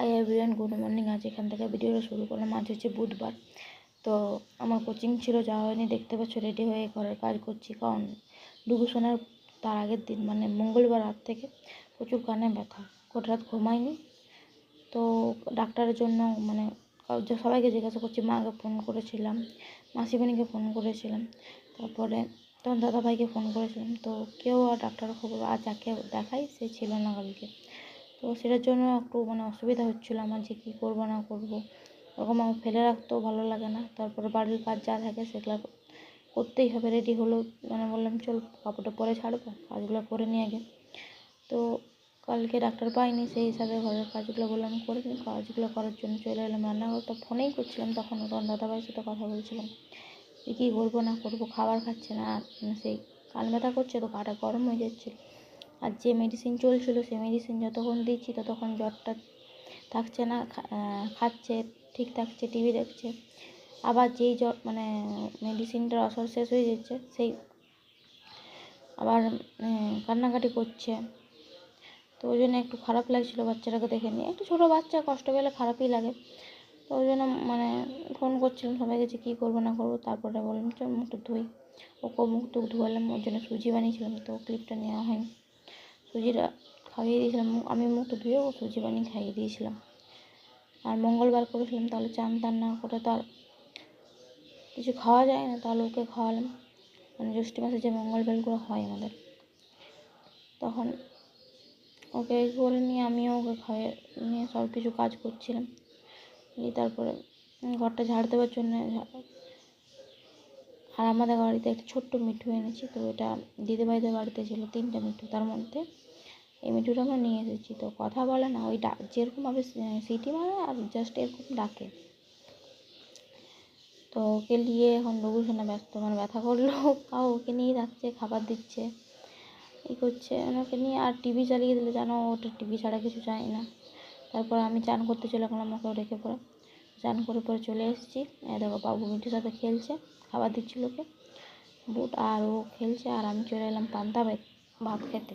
Hi everyone good morning আজ এখান থেকে ভিডিওটা শুরু করলাম। আজ হচ্ছে বুধবার। তো আমার কোচিং ছিল, যাওয়া হয়নি। দেখতে পাচ্ছ রেডি হয়ে ঘরের কাজ করছি। কারণ ডুবু শোনার তার আগের দিন মানে মঙ্গলবার রাত থেকে প্রচুর কানে ব্যথা। গোটা রাত ঘুমাইনি। তো ডাক্তারের জন্য মানে সবাইকে জিজ্ঞাসা করছি, মাকে ফোন করেছিলাম, মাসিমণিকে ফোন করেছিলাম। তারপরে তখন দাদাভাইকে ফোন করেছিলাম। তো কেউ আর ডাক্তারের খবর আর যাকে দেখাই সে ছিল না কালকে। তো সেটার জন্য একটু মানে অসুবিধা হচ্ছিল আমার যে কী করব না করব। ওরকম আমার ফেলে রাখতেও ভালো লাগে না। তারপরে বাড়ির কাজ যা থাকে সেগুলো করতেই হবে। রেডি হলো মানে বললাম, চল কাপড়টা পরে ছাড়বো, কাজগুলো করে নিই আগে। তো কালকে ডাক্তার পাইনি, সেই হিসাবে ঘরের কাজগুলো বললাম, করে নিই কাজগুলো করার জন্য চলে এলাম। রান্নাঘর তো ফোনেই করছিলাম, তখন তখন দাদাভাইয়ের সাথে কথা বলছিলাম। যে কী করব না করব, খাবার খাচ্ছে না, আর সেই কান ব্যথা করছে, তো গাটা গরম হয়ে যাচ্ছিল আর যে মেডিসিন চলছিলো সেই মেডিসিন যতক্ষণ দিচ্ছি ততক্ষণ জ্বরটা থাকছে না খাচ্ছে, ঠিক থাকছে টিভি দেখছে। আবার যেই জ্বর মানে মেডিসিনটার অসর শেষ হয়ে যাচ্ছে, সেই আবার কান্নাকাটি করছে। তো ওই জন্য একটু খারাপ লাগছিল বাচ্চাটাকে দেখে নিয়ে। একটু ছোটো বাচ্চা, কষ্ট পেলে খারাপই লাগে। তো ওই জন্য মানে ফোন করছিলাম সবাইকে যে কী করব, না করব, তারপরে বললাম, চল মুখটা ধুই। ওকে মুখ টুক ধোয়ালাম, ওর জন্য সুজি বানিয়েছিলাম, তো ক্লিপটা নেওয়া হয়নি। সুজিটা খাইয়ে দিয়েছিলাম। আমি মুখটা ধুয়ে ও সুজি বানিয়ে খাইয়ে দিয়েছিলাম। আর মঙ্গলবার করেছিলাম, তাহলে চান টান না করে তো আর কিছু খাওয়া যায় না, তাহলে ওকে খাওয়ালাম। মানে জ্যৈষ্ঠ মাসে যে মঙ্গলবারগুলো হয় আমাদের। তখন ওকে করে নিয়ে আমিও ওকে খাইয়ে নিয়ে সব কিছু কাজ করছিলাম। দিয়ে তারপরে ঘরটা ঝাড় দেওয়ার জন্য আর আমাদের বাড়িতে একটা ছোট্ট মিঠু এনেছি, তো এটা দিদিভাইদের বাড়িতে ছিল তিনটা মিঠু, তার মধ্যে এই মিঠুটা আমরা নিয়ে এসেছি। তো কথা বলে না, ওই ডা যেরকমভাবে সিটি মারে আর জাস্ট এরকম ডাকে। তো ওকে নিয়ে এখন রঘুসোনা ব্যস্ত মানে ব্যথা করল। তাও ওকে নিয়ে যাচ্ছে, খাবার দিচ্ছে। এই করছে মানে ওকে নিয়ে আর টিভি চালিয়ে দিলে জানো ওটা টিভি ছাড়া কিছু চায় না। তারপর আমি চান করতে চলে গেলাম ওকে রেখে পরে চান করে পরে চলে এসেছি। দেখো বাবু মিঠুর সাথে খেলছে, খাবার দিচ্ছিল ওকে। বুট আর ও খেলছে, আর আমি চলে এলাম পান্তা ভাত খেতে।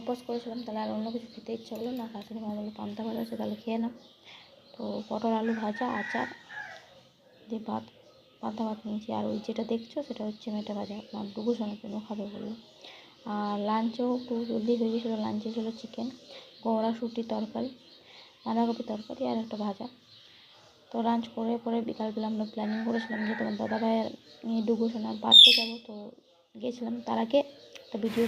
উপোস করেছিলাম, তাহলে আর অন্য কিছু খেতে ইচ্ছা হলো না শাশুড়ি মা বলল পান্তা ভাত আছে, তাহলে খেয়ে নাও। তো পটল, আলু ভাজা, আচার, দিয়ে ভাত, পান্তা ভাত নিয়েছি। আর ওই যেটা দেখছ, সেটা হচ্ছে মেটা ভাজা। আমার শোনার জন্য খাবে বলল। আর লাঞ্চেও একটু জলদি হয়ে গেছিল লাঞ্চে ছিল চিকেন কড়াশুটি তরকারি, বাঁধাকপি তরকারি আর একটা ভাজা। তো লাঞ্চ করে পরে বিকালবেলা আমরা প্ল্যানিং করেছিলাম যে তোমার দাদা ভাইয়ের নিয়ে সোনার বাড়তে যাব, তো গিয়েছিলাম তার আগে একটা ভিডিও